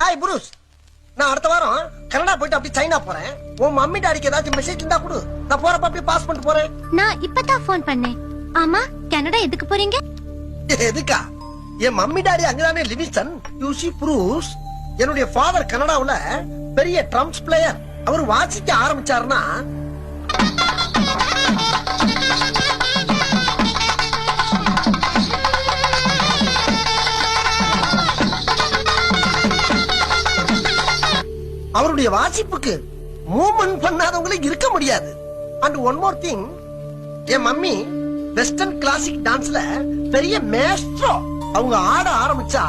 Hi புருஷ் நான் அடுத்த வாரம் கனடா போயிட்டு அப்படி சைனா போறேன். உன் மம்மி டாடிக்கு ஏதாச்சும் மெசேஜ் இருந்தா கொடு. நான் போறப்ப அப்படியே பாஸ் பண்ணிட்டு போறேன். நான் இப்பதான் ஃபோன் பண்ணேன். ஆமா கனடா எதுக்கு போறீங்க? எதுக்கா? என் மம்மி டாடி அங்கதானே லிவிங்ஸ்டன் யூ சி புரூஸ் என்னுடைய ஃபாதர் கனடாவுல பெரிய ட்ரம்ஸ் பிளேயர் அவர் வாசிக்க ஆரம்பிச்சாருன்னா அவருடைய வாசிப்புக்கு மூவ்மெண்ட் பண்ணாதவங்களே இருக்க முடியாது. அண்ட் ஒன் மோர் திங் என் மம்மி வெஸ்டர்ன் கிளாசிக் டான்ஸ்ல பெரிய மேஸ்ட்ரோ அவங்க ஆட ஆரம்பிச்சா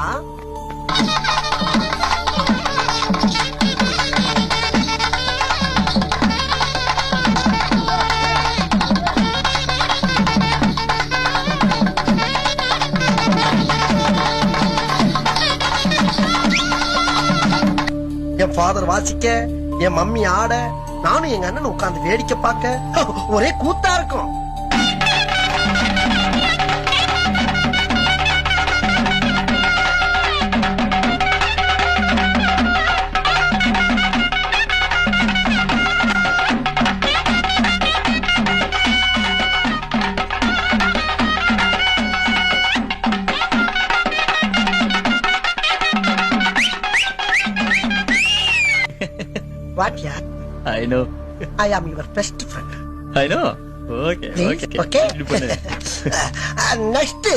என் ஃபாதர் வாசிக்க என் மம்மி ஆட நானும் எங்க அண்ணன் உட்கார்ந்து வேடிக்கை பார்க்க ஒரே கூத்தா இருக்கும். వాట్ యార్ I know I am your best friend I know okay okay next